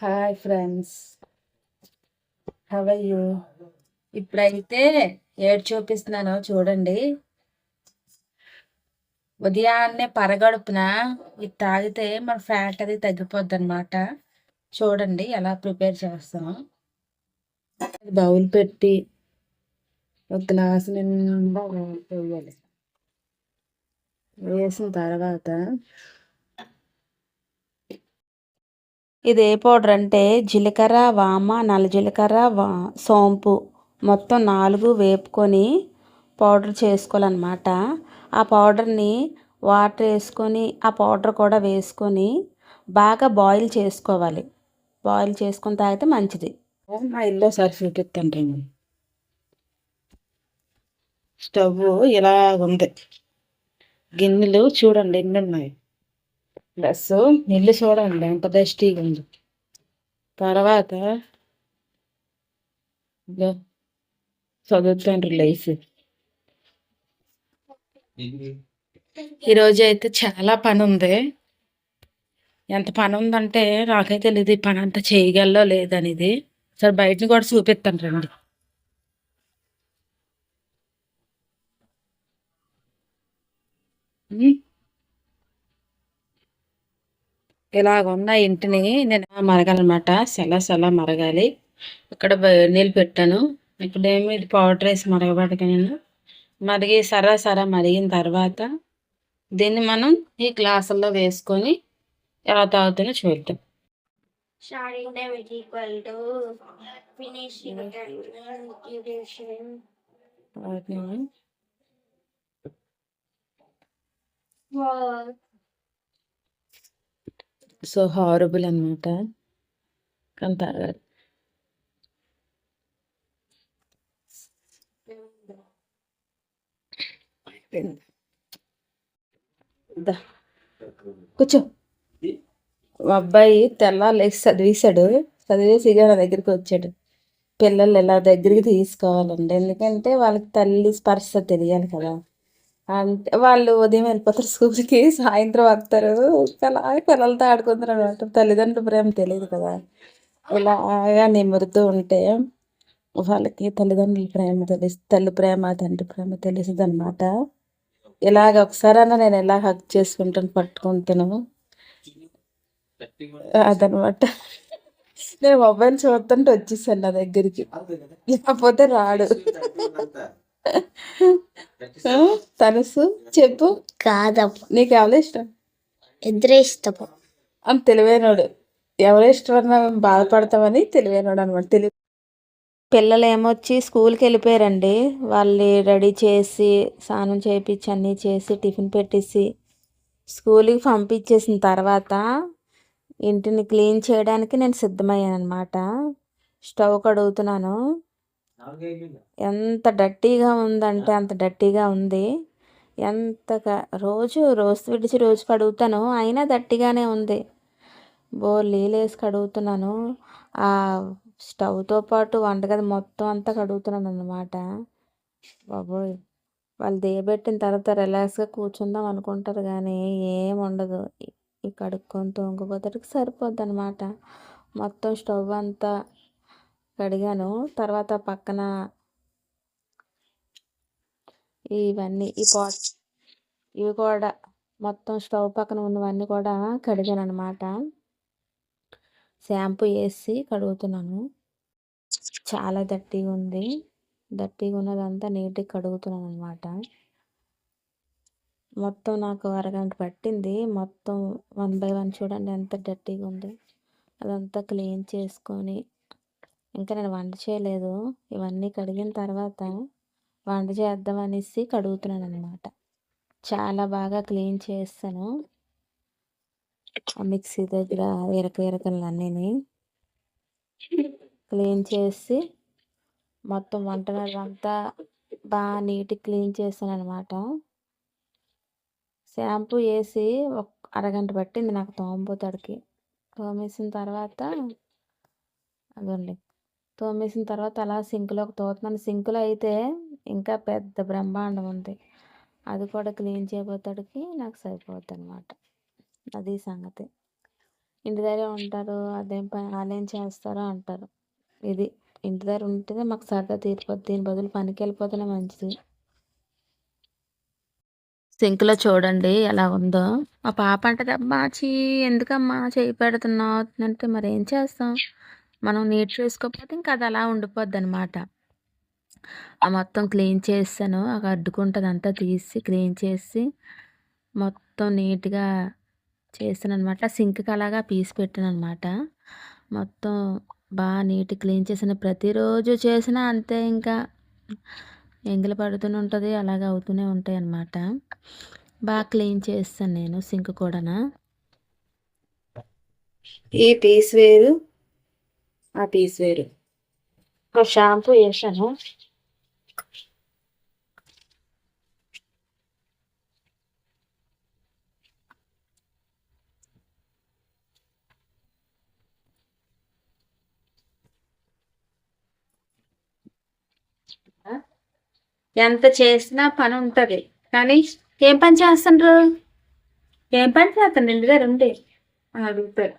Hi friends have you ఇప్పుడైతే ఏడు చూపిస్తున్నాను చూడండి. ఉదయాన్నే పరగడుపున ఇది తాగితే మన ఫ్యాట్ అది తగ్గిపోద్ది అనమాట చూడండి ఎలా ప్రిపేర్ చేస్తాను బౌల్ పెట్టి ఒక గ్లాసు నిండా వేయాలి. వేసిన తర్వాత ఇది ఏ పౌడర్ అంటే జీలకర్ర వామ నల్ల జీలకర్ర వా సోంపు. మొత్తం నాలుగు వేపుకొని పౌడర్ చేసుకోవాలన్నమాట. ఆ పౌడర్ని వాటర్ వేసుకొని ఆ పౌడర్ కూడా వేసుకొని బాగా బాయిల్ చేసుకోవాలి. బాయిల్ చేసుకొని తాగితే మంచిది. మా ఇల్లు ఒకసారి చూపిస్తాంటండి స్టవ్ ఇలా ఉంది. గిన్నెలు చూడండి ఎన్ని ఉన్నాయి. ప్లస్ నీళ్ళు చూడండి ఎంత డస్టీగా ఉంది. తర్వాత చదువుతాను లైఫ్. ఈరోజు అయితే చాలా పని ఉంది. ఎంత పని ఉందంటే నాకైతే తెలియదు ఈ పని అంతా చేయగలలో లేదనేది. సరే బయటని కూడా చూపిస్తాను రండి. ఇలాగ ఉన్న ఇంటిని నేను మరగాలన్నమాట. సెల సెల మరగాలి. ఇక్కడ నీళ్ళు పెట్టాను. ఇప్పుడేమి ఇది పౌడర్ వేసి మరగబెట్టగాను మరిగి సరా సరా మరిగిన తర్వాత దీన్ని మనం ఈ గ్లాసుల్లో వేసుకొని ఎలా తాగుతానో చూద్దాం. Starting them is equal to finishing and duration. వాటిని Wow. సో హారబుల్ అనమాట కానీ తాగాలి కూర్చో. మా అబ్బాయి తెల్లాలేసి చదివేశాడు. చదివేసి ఇక నా దగ్గరికి వచ్చాడు. పిల్లలు ఇలా దగ్గరికి తీసుకోవాలండి? ఎందుకంటే వాళ్ళకి తల్లి స్పర్శ తెలియాలి కదా. అంటే వాళ్ళు ఉదయం వెళ్ళిపోతారు స్కూల్కి సాయంత్రం వస్తారు. అలా పిల్లలతో ఆడుకుంటారు అనమాట తల్లిదండ్రుల ప్రేమ తెలియదు కదా. ఇలాగా నిమురుతూ ఉంటే వాళ్ళకి తల్లిదండ్రుల ప్రేమ తెలుసు తల్లి ప్రేమ తండ్రి ప్రేమ తెలుస్తుంది అనమాట ఇలాగ ఒకసారైనా నేను ఎలా హక్ చేసుకుంటాను పట్టుకుంటాను. అదనమాట నేను మొబైల్ చూస్తుంటే వచ్చేసాను నా దగ్గరికి. లేకపోతే రాడు. తనుసు? చెప్పు. కాదమ్మ నీకు ఎవరు ఇష్టం? ఇద్దరే ఇష్టము. అని తెలివైనోడు. ఎవరు ఇష్టం అన్నా మేము బాధపడతామని తెలివైనోడు అనమాట తెలివి పిల్లలు ఏమొచ్చి స్కూల్కి వెళ్ళిపోయారండి. వాళ్ళు రెడీ చేసి స్నానం చేయించి అన్నీ చేసి టిఫిన్ పెట్టేసి స్కూల్కి పంపించేసిన తర్వాత ఇంటిని క్లీన్ చేయడానికి నేను సిద్ధమయ్యాను అనమాట స్టవ్ కడుగుతున్నాను ఎంత డర్టీగా ఉందంటే అంత డర్టీగా ఉంది. ఎంత రోజు రోజు విడిచి రోజు కడుగుతాను. అయినా దట్టిగానే ఉంది. బోర్ నీళ్ళు వేసి కడుగుతున్నాను. ఆ స్టవ్తో పాటు వంటగది మొత్తం అంతా కడుగుతున్నాను అన్నమాట. బాబోయ్! వాళ్ళు దిగబెట్టిన తర్వాత రిలాక్స్గా కూర్చుందాం అనుకుంటారు కానీ ఏం ఉండదు. ఈ- కడుక్కొని తోముకుపోతానికి సరిపోద్ది అనమాట మొత్తం స్టవ్ అంతా కడిగాను. తర్వాత పక్కన ఇవన్నీ ఈ పాట్ ఇవి కూడా మొత్తం స్టవ్ పక్కన ఉన్నవన్నీ కూడా కడిగాను అనమాట షాంపూ వేసి కడుగుతున్నాను. చాలా దట్టిగా ఉంది. దట్టిగా ఉన్నదంతా నీట్గా కడుగుతున్నాను అనమాట మొత్తం నాకు అరగంట పట్టింది. మొత్తం వన్ బై వన్ చూడండి ఎంత డర్టీగా ఉంది. అదంతా క్లీన్ చేసుకొని ఇంకా నేను వంట చేయలేదు. ఇవన్నీ కడిగిన తర్వాత వంట చేద్దాం అనేసి కడుగుతున్నాను అనమాట చాలా బాగా క్లీన్ చేస్తాను. మిక్సీ దగ్గర ఇరక ఇరకలు అన్నీని క్లీన్ చేసి మొత్తం వంటగది అంతా బాగా నీట్గా క్లీన్ చేస్తాను అనమాట షాంపూ వేసి ఒక అరగంట పట్టింది నాకు తోమపోతాడికి తోమేసిన తర్వాత అదండి తోమేసిన తర్వాత అలా సింక్లోకి తోతున్నాను సింకులో అయితే ఇంకా పెద్ద బ్రహ్మాండం ఉంది. అది కూడా క్లీన్ చేయబోతాడికి నాకు సరిపోద్ది అనమాట అది సంగతి. ఇంటి దగ్గరే ఉంటారు అదేం పని వాళ్ళేం చేస్తారో అంటారు. ఇది ఇంటి దగ్గర ఉంటేనే మాకు సరదా తీరిపోద్ది. దీని బదులు పనికి వెళ్ళిపోతేనే మంచిది. సింక్లో చూడండి ఎలా ఉందో. మా పాప అంటది అమ్మా చీ ఎందుకమ్మా చేయి పెడుతున్నావు? అంటే మరి ఏం చేస్తాం? మనం నీట్ చేసుకోకపోతే ఇంకా అది అలా ఉండిపోద్ది అనమాట ఆ మొత్తం క్లీన్ చేస్తాను ఆ అడ్డుకుంటుంది అంతా తీసి క్లీన్ చేసి మొత్తం నీట్గా చేస్తాను అనమాట సింక్కి అలాగా పీసి పెట్టాను అనమాట మొత్తం బాగా నీట్ క్లీన్ చేసిన. ప్రతిరోజు చేసినా అంతే ఇంకా. ఎంగిలి పడుతూనే ఉంటుంది. అలాగే అవుతూనే ఉంటాయి అన్నమాట బాగా క్లీన్ చేస్తాను నేను సింక్ కూడా ఈ పీస్ వేరు. ఆ పీస్ వేరు. ఒక షాంపూ వేసాను. ఎంత చేసినా పని ఉంటుంది కానీ ఏం పని చేస్తుండ్రు? ఏం పని చేస్తాను ఇంటి దగ్గర ఉండి అని అడుగుతారు.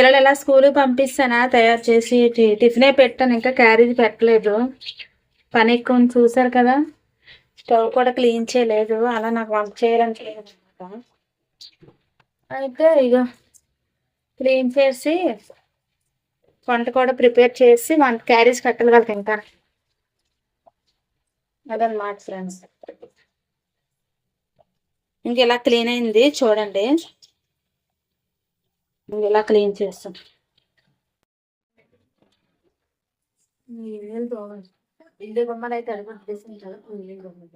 పిల్లలు ఎలా స్కూల్ పంపిస్తానా? తయారు చేసి టిఫినే పెట్టాను ఇంకా క్యారేజ్ పెట్టలేదు. పని ఎక్కువ చూసారు కదా. స్టవ్ కూడా క్లీన్ చేయలేదు. అలా నాకు వంట చేయాలని లేదు అనమాట అయితే ఇక క్లీన్ చేసి వంట కూడా ప్రిపేర్ చేసి వంట క్యారేజ్ కట్టాలి కదా ఇంకా అదనమాట ఫ్రెండ్స్. ఇంక ఇలా క్లీన్ అయింది చూడండి. ఇలా క్లీన్ చేస్తాం ఇల్లు బొమ్మలు అయితే అడుగు కదా. బొమ్మలు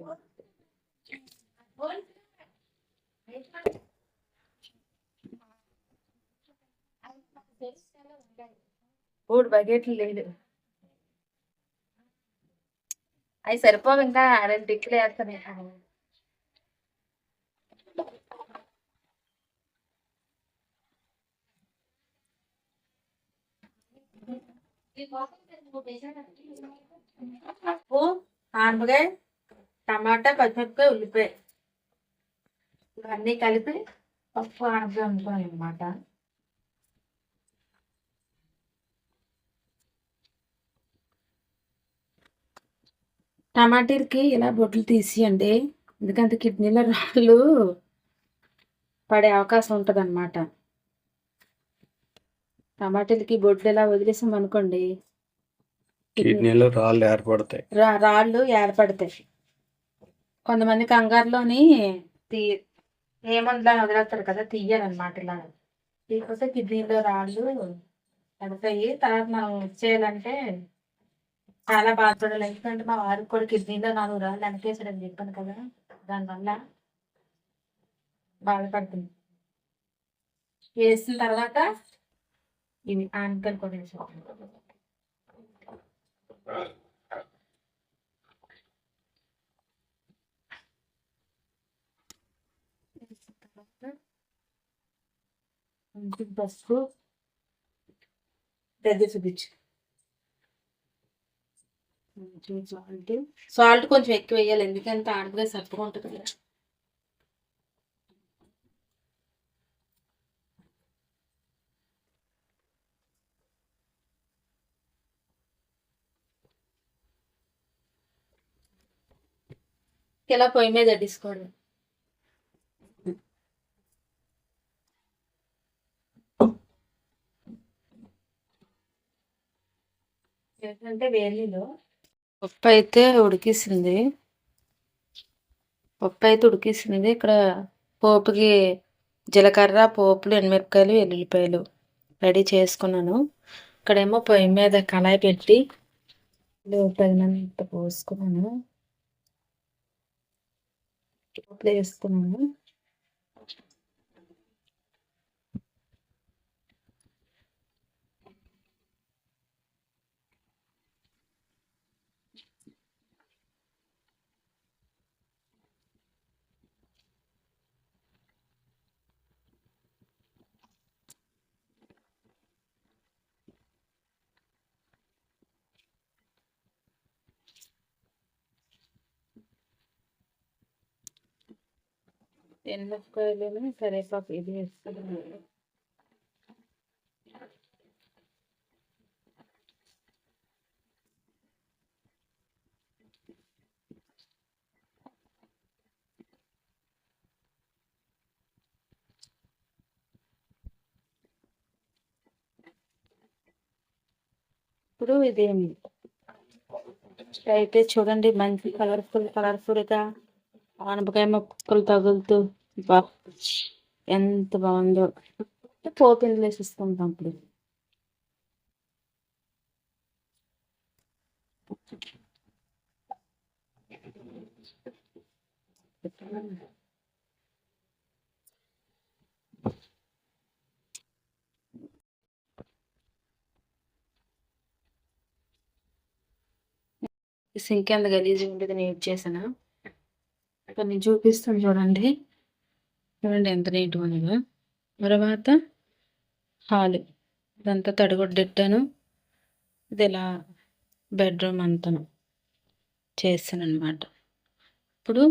మూడు బకెట్లు లేదు. అవి సరిపోవు ఇంకా రెండు టిక్కులు వేస్తాను. పప్పు ఆనపకాయ టమాటా పచ్చిమిరపకాయ ఉల్లిపాయ. ఇవన్నీ కలిపి పప్పు ఆనపకాయ వండుకోవాలి అనమాట టమాటీలకి ఇలా బొట్లు తీసియండి. ఎందుకంటే కిడ్నీలో రాళ్ళు పడే అవకాశం ఉంటుంది అనమాట టమాటీలకి బొట్లు ఇలా వదిలేసాం అనుకోండి. కిడ్నీలో రాళ్ళు ఏర్పడతాయి. రా రాళ్ళు ఏర్పడతాయి. కొంతమంది కంగారులోని తీ ఏమందులో వదిలేస్తారు కదా తీయాలన్నమాట ఇలా. తీయకపోతే కిడ్నీలో రాళ్ళు పడతాయి. తర్వాత మనం చేయాలంటే చాలా బాధపడాలి. ఎందుకంటే మా వారికి కూడా కిడ్నీలో నాలుగు రాళ్ళు వెనకేసాడని చెప్పాను కదా దానివల్ల బాధపడుతుంది. వేసిన తర్వాత ఇవి ఆనకలు కూడా వేసుకోవాలి కొంచెం పసుపు పెద్ద చూపించు సాల్ట్ సాల్ట్ కొంచెం ఎక్కువ వేయాలి ఎందుకంటే ఆడగా సప్పగా ఉంటుంది కదా. ఇలా పొయ్యి మీద తీసుకోండి ఏంటంటే వేలిలో పప్పు అయితే ఉడికిసింది. పప్పు అయితే ఉడికిసింది. ఇక్కడ పోపుకి జీలకర్ర పోపులు ఎండుమిరపకాయలు ఎల్లుల్లిపాయలు రెడీ చేసుకున్నాను. ఇక్కడేమో పొయ్యి మీద కళాయి పెట్టి తగినంత పోసుకున్నాను. వేసుకున్నాను ఎండకాయలను కరేపాకు ఇది వేస్తున్నాను ఇప్పుడు ఇది అయితే చూడండి మంచి కలర్ఫుల్ కలర్ఫుల్గా ఆనపకాయ ముక్కలు తగులుతూ బా ఎంత బాగుందో. పోపు వేసేసుకుంటాం ఇప్పుడు. సింక్ ఎంత గలీజ్గా ఉంటుంది నేను చేసాను కొన్ని చూపిస్తాను చూడండి. చూడండి ఎంత నీట్గా ఉందో. తర్వాత హాల్. ఇదంతా తడిగొడ్డెట్టాను. ఇది ఇలా బెడ్రూమ్ అంతను చేస్తాను అనమాట ఇప్పుడు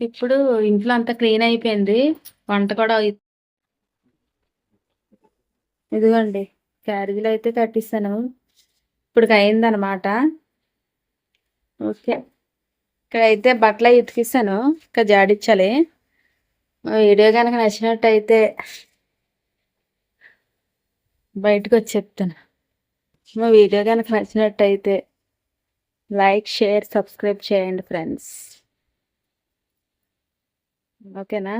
ఇప్పుడు ఇంట్లో అంతా క్లీన్ అయిపోయింది. వంట కూడా ఇదిగోండి. క్యారేజీలో అయితే కట్టిస్తాను. ఇప్పుడు అయిందనమాట ఓకే. ఇక్కడైతే బట్టలు ఉతికిస్తాను ఇంకా జాడించాలి వీడియో కనుక నచ్చినట్టయితే బయటకు వచ్చి చెప్తాను మా వీడియో కనుక నచ్చినట్టయితే లైక్ షేర్ సబ్స్క్రైబ్ చేయండి ఫ్రెండ్స్. ఓకేనా?